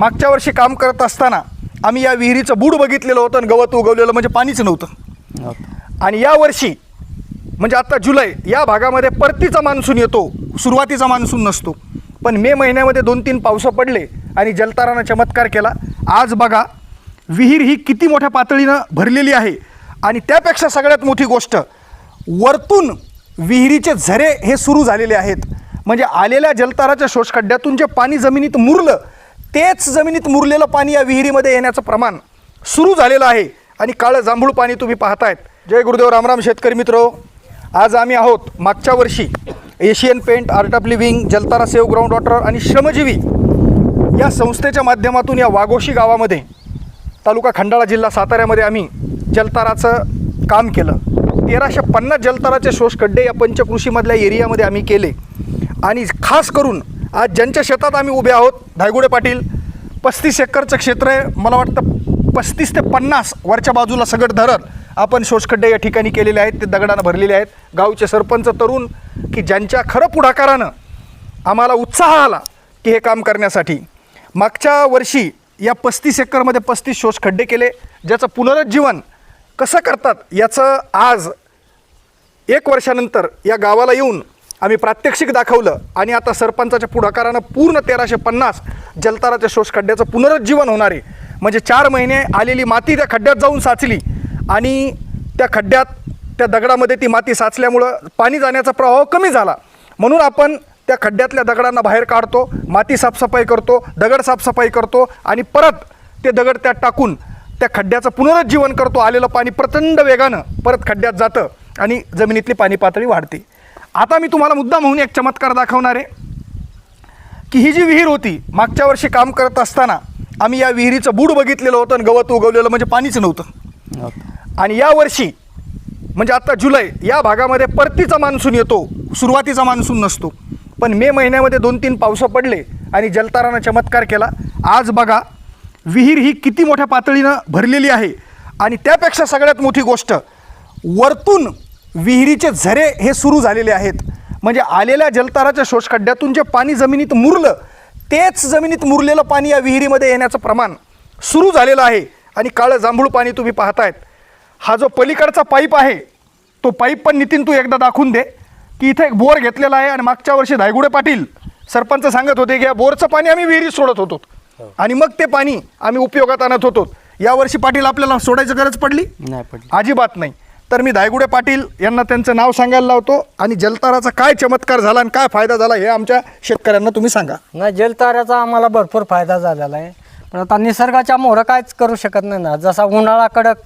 मागच्या वर्षी काम करत असताना आम्ही या विहिरीचं बूड बघितलेलं होतं आणि गवत उगवलेलं म्हणजे पाणीच नव्हतं. आणि या वर्षी म्हणजे आता जुलै या भागामध्ये परतीचा मान्सून येतो सुरुवातीचा मान्सून नसतो. पण मे महिन्यामध्ये दोन तीन पावसं पडले आणि जलतारानं चमत्कार केला. आज बघा विहीर ही किती मोठ्या पातळीनं भरलेली आहे. आणि त्यापेक्षा सगळ्यात मोठी गोष्ट वरतून विहिरीचे झरे हे सुरू झालेले आहेत. म्हणजे आलेल्या जलताराच्या शोषखड्ड्यातून जे पाणी जमिनीत मुरलं तेच जमिनीत मुरलेलं पाणी या विहिरीमध्ये येण्याचं प्रमाण सुरू झालेलं आहे. आणि काळं जांभूळ पाणी तुम्ही पाहतायत. जय गुरुदेव रामराम शेतकरी मित्र. आज आम्ही आहोत मागच्या वर्षी Asian paint art of living Jaltara save ground water आणि श्रमजीवी या संस्थेच्या माध्यमातून या वाघोशी गावामध्ये तालुका खंडाळा जिल्हा साताऱ्यामध्ये आम्ही जलताराचं काम केलं. तेराशे पन्नास जलताराचे शोषखड्डे या पंचकृषीमधल्या एरियामध्ये आम्ही केले. आणि खास करून आज ज्यांच्या शेतात आम्ही उभे आहोत धायगुडे पाटील पस्तीस एकरचं क्षेत्र आहे. मला वाटतं पस्तीस ते पन्नास वरच्या बाजूला सगळं धरण आपण शोषखड्डे या ठिकाणी केलेले आहेत ते दगडानं भरलेले आहेत. गावचे सरपंच तरुण की ज्यांच्या खरं पुढाकारानं आम्हाला उत्साह आला की हे काम करण्यासाठी. मागच्या वर्षी या पस्तीस एकरमध्ये पस्तीस शोषखड्डे केले ज्याचं पुनरुज्जीवन कसं करतात याचं आज एक वर्षानंतर या गावाला येऊन आम्ही प्रात्यक्षिक दाखवलं आणि आता सरपंचाच्या पुढाकारानं पूर्ण तेराशे पन्नास जलताराच्या शोष खड्ड्याचं पुनरुज्जीवन होणार आहे. म्हणजे चार महिने आलेली माती त्या खड्ड्यात जाऊन साचली आणि त्या खड्ड्यात त्या दगडामध्ये ती माती साचल्यामुळं पाणी जाण्याचा प्रभाव कमी झाला. म्हणून आपण त्या खड्ड्यातल्या दगडांना बाहेर काढतो माती साफसफाई करतो दगड साफसफाई करतो आणि परत ते दगड त्यात टाकून त्या खड्ड्याचं पुनरुज्जीवन करतो. आलेलं पाणी प्रचंड वेगानं परत खड्ड्यात जातं आणि जमिनीतली पाणी पातळी वाढते. आता मी तुम्हाला मुद्दा म्हणून एक चमत्कार दाखवणार आहे. की ही जी विहीर होती मागच्या वर्षी काम करत असताना आम्ही या विहिरीचं बूड बघितलेलं होतं आणि गवत उगवलेलं म्हणजे पाणीच नव्हतं. आणि या वर्षी म्हणजे आता जुलै या भागामध्ये परतीचा मान्सून येतो सुरुवातीचा मान्सून नसतो. पण मे महिन्यामध्ये दोन तीन पावसं पडले आणि जलतारानं चमत्कार केला. आज बघा विहीर ही किती मोठ्या पातळीनं भरलेली आहे. आणि त्यापेक्षा सगळ्यात मोठी गोष्ट वरतून विहिरीचे झरे हे सुरू झालेले आहेत. म्हणजे आलेल्या जलताराच्या शोषखड्ड्यातून जे पाणी जमिनीत मुरलं तेच जमिनीत मुरलेलं पाणी या विहिरीमध्ये येण्याचं प्रमाण सुरू झालेलं आहे. आणि काळं जांभूळ पाणी तुम्ही पाहतायत. हा जो पलीकडचा पाईप आहे तो पाईप पण नितीन तू एकदा दाखवून दे की इथे एक बोर घेतलेला आहे आणि मागच्या वर्षी धायगुडे पाटील सरपंच सांगत होते की या बोरचं पाणी आम्ही विहिरीत सोडत होतो. आणि मग ते पाणी आम्ही उपयोगात आणत होतो. यावर्षी पाटील आपल्याला सोडायची गरज पडली? नाही पडली. अजिबात नाही. तर मी धायगुडे पाटील यांना त्यांचं नाव सांगायला लावतो आणि जलताराचा काय चमत्कार झाला आणि काय फायदा झाला हे आमच्या शेतकऱ्यांना तुम्ही सांगा. नाही जलताऱ्याचा आम्हाला भरपूर फायदा झालेला आहे. पण आता निसर्गाच्या मोहरं काहीच करू शकत नाही ना. जसा उन्हाळा कडक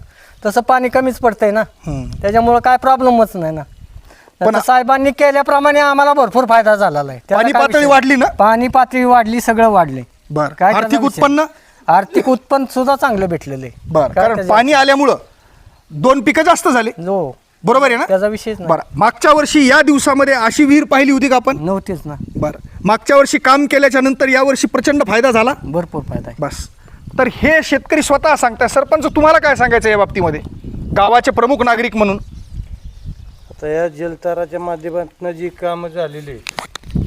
तसं पाणी कमीच पडतंय ना. त्याच्यामुळं काय प्रॉब्लेमच नाही ना. पण- साहेबांनी केल्याप्रमाणे आम्हाला भरपूर फायदा झालेला आहे. पाणी पातळी वाढली ना? पाणी पातळी वाढली सगळं वाढले. बर. काय आर्थिक? उत्पन्न? आर्थिक उत्पन्न सुद्धा चांगलं भेटलेलं आहे. बर. कारण पाणी आल्यामुळं दोन पिकं जास्त झाले. हो. बरोबर आहे ना? त्याचा विषयच नाही. बरं. मागच्या वर्षी या दिवसामध्ये अशी विहीर पाहिली होती का आपण? नव्हतीच ना. बरं. मागच्या वर्षी काम केल्याच्यानंतर या वर्षी प्रचंड फायदा झाला? भरपूर फायदा आहे. बस. तर हे शेतकरी स्वतः सांगताय. सरपंच तुम्हाला काय सांगायचं या बाबतीमध्ये? गावाचे प्रमुख नागरिक म्हणून. आता या जलताराच्या माध्यमातून जी कामं झालेली आहेत,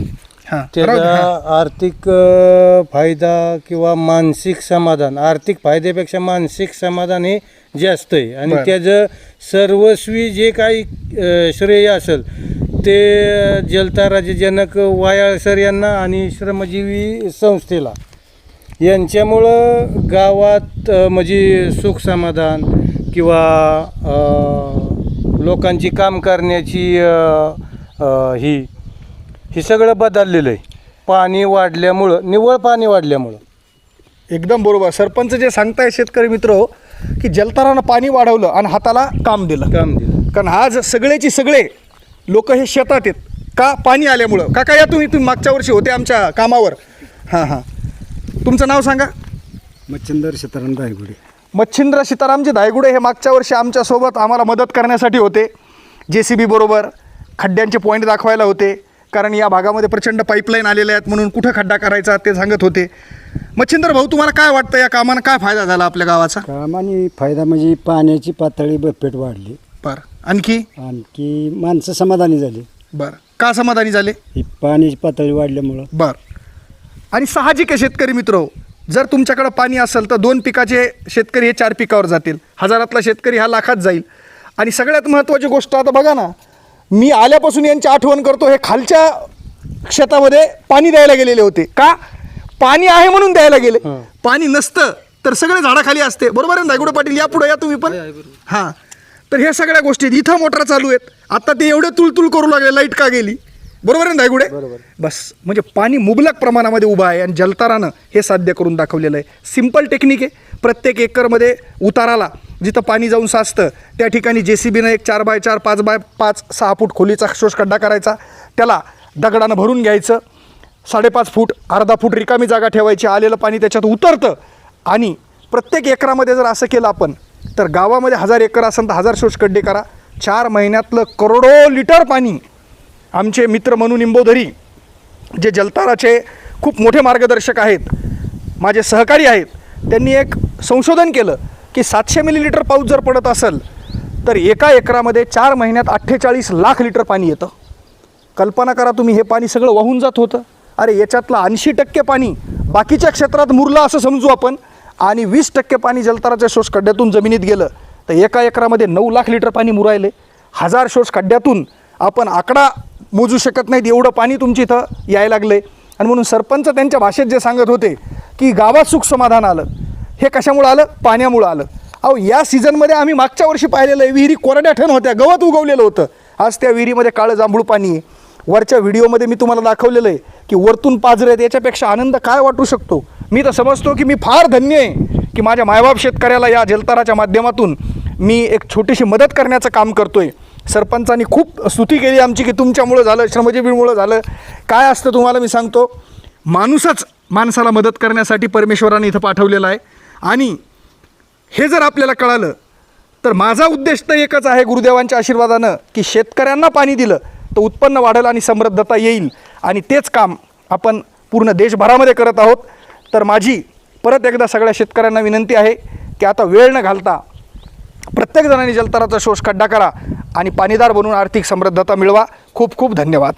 हां. त्याचा आर्थिक अ, फायदा किंवा मानसिक समाधान आर्थिक फायद्यापेक्षा मानसिक समाधान हे जास्त आहे आणि बरं. त्याचं सर्वस्वी जे काही अ, श्रेय असेल ते जलताराचे जनक वायाळ सर यांना आणि श्रमजीवी संस्थेला यांच्यामुळं गावात अ, म्हणजे सुख समाधान किंवा अ, लोकांची काम करण्याची अ, अ, ही हे सगळं बदललेलं आहे. पाणी वाढल्यामुळं निव्वळ पाणी वाढल्यामुळं. एकदम बरोबर. सरपंच जे सांगताय शेतकरी मित्र हो, की जलतारानं पाणी वाढवलं आणि हाताला काम दिलं. काम दिलं. कारण आज सगळेची सगळे लोक हे शेतात आहेत. का पाणी आल्यामुळं? काका या तुम्ही तुम्ही मागच्या वर्षी होते आमच्या कामावर. हां हां. तुमचं नाव सांगा? मच्छिंदर सीताराम रायगुडे मच्छिंद्र सीतारामजी धायगुडे हे मागच्या वर्षी आमच्यासोबत आम्हाला मदत करण्यासाठी होते. जे सी बी बरोबर खड्ड्यांचे पॉईंट दाखवायला होते. कारण या भागामध्ये प्रचंड पाईपलाईन आलेल्या आहेत म्हणून कुठं खड्डा करायचा ते सांगत होते. मच्छिंद्र भाऊ तुम्हाला काय वाटतं या कामानं? काय फायदा झाला आपल्या गावाचा? कामाने फायदा म्हणजे पाण्याची पातळी बरपेट वाढली. बरं. आणखी? आणखी माणसं समाधानी झाली. बरं. का समाधानी झाले? ही पाण्याची पातळी वाढल्यामुळं. बर. आणि साहजिक आहे शेतकरी मित्र जर तुमच्याकडं पाणी असेल तर दोन पिकाचे शेतकरी हे चार पिकावर जातील. हजारातला शेतकरी हा लाखात जाईल. आणि सगळ्यात महत्त्वाची गोष्ट आता बघा ना मी आल्यापासून यांची आठवण करतो हे खालच्या शेतामध्ये पाणी द्यायला गेलेले होते. का? पाणी आहे म्हणून द्यायला गेले. पाणी नसतं तर सगळे झाडाखाली असते. बरोबर आहे ना पाटील? या पुढे या तुम्ही पण. हां तर ह्या सगळ्या गोष्टी. इथं मोटर चालू आहेत. आता ते एवढे तुळतुळ करू लागले लाइट का गेली? बरोबर आहे ना दायगुडे बस. म्हणजे पाणी मुबलक प्रमाणामध्ये उभं आहे आणि जलतारानं हे साध्य करून दाखवलेलं आहे. सिंपल टेक्निक आहे. प्रत्येक एकरमध्ये उताराला जिथं पाणी जाऊन साचतं त्या ठिकाणी जे सी बीनं एक चार बाय चार पाच बाय पाच सहा फूट खोलीचा शोषखड्डा करायचा. त्याला दगडानं भरून घ्यायचं. साडेपाच फूट अर्धा फूट रिकामी जागा ठेवायची. आलेलं पाणी त्याच्यात उतरतं. आणि प्रत्येक एकरामध्ये जर असं केलं आपण तर गावामध्ये हजार एकर असेल तर हजार शोषखड्डे करा. चार महिन्यातलं करोडो लिटर पाणी आमचे मित्र म्हणून निंबोधरी जे जलताराचे खूप मोठे मार्गदर्शक आहेत माझे सहकारी आहेत त्यांनी एक संशोधन केलं. की सातशे मिलीलिटर पाऊस जर पडत असेल तर एका एकरामध्ये चार महिन्यात अठ्ठेचाळीस लाख लिटर पाणी येतं. कल्पना करा तुम्ही हे पाणी सगळं वाहून जात होतं. अरे याच्यातलं ऐंशी टक्के पाणी बाकीच्या क्षेत्रात मुरलं असं समजू आपण. आणि वीस टक्के पाणी जलताराच्या शोष खड्ड्यातून जमिनीत गेलं तर एका एकरामध्ये नऊ लाख लिटर पाणी मुरायले. हजार शोष खड्ड्यातून आपण आकडा मोजू शकत नाहीत एवढं पाणी तुमच्या इथं यायला लागलं आहे आणि म्हणून सरपंच त्यांच्या भाषेत जे सांगत होते की गावात सुख समाधान आलं. हे कशामुळं आलं? पाण्यामुळं आलं. अहो या सीझनमध्ये आम्ही मागच्या वर्षी पाहिलेलं आहे विहिरी कोरड्या ठण होत्या गवत उगवलेलं होतं. आज त्या विहिरीमध्ये काळं जांभूळ पाणी आहे. वरच्या व्हिडिओमध्ये मी तुम्हाला दाखवलेलं आहे की वरतून पाजरे आहेत याच्यापेक्षा आनंद काय वाटू शकतो? मी तर समजतो की मी फार धन्य आहे की माझ्या मायबाप शेतकऱ्याला या जलताराच्या माध्यमातून मी एक छोटीशी मदत करण्याचं काम करतो आहे सरपंचांनी खूप स्तुती केली आमची की तुमच्यामुळं झालं श्रमजीवीमुळं झालं. काय असतं तुम्हाला मी सांगतो? माणूसच माणसाला मदत करण्यासाठी परमेश्वराने इथं पाठवलेलं आहे. आणि हे जर आपल्याला कळालं तर माझा उद्देश तर एकच आहे गुरुदेवांच्या आशीर्वादानं की शेतकऱ्यांना पाणी दिलं तर उत्पन्न वाढेल आणि समृद्धता येईल. आणि तेच काम आपण पूर्ण देशभरामध्ये करत आहोत. तर माझी परत एकदा सगळ्या शेतकऱ्यांना विनंती आहे की आता वेळ न घालता प्रत्येकजणांनी जलतराचा जलताराचा शोष खड्डा करा आणि पाणीदार बनून आर्थिक समृद्धता मिळवा. खूप खूप धन्यवाद.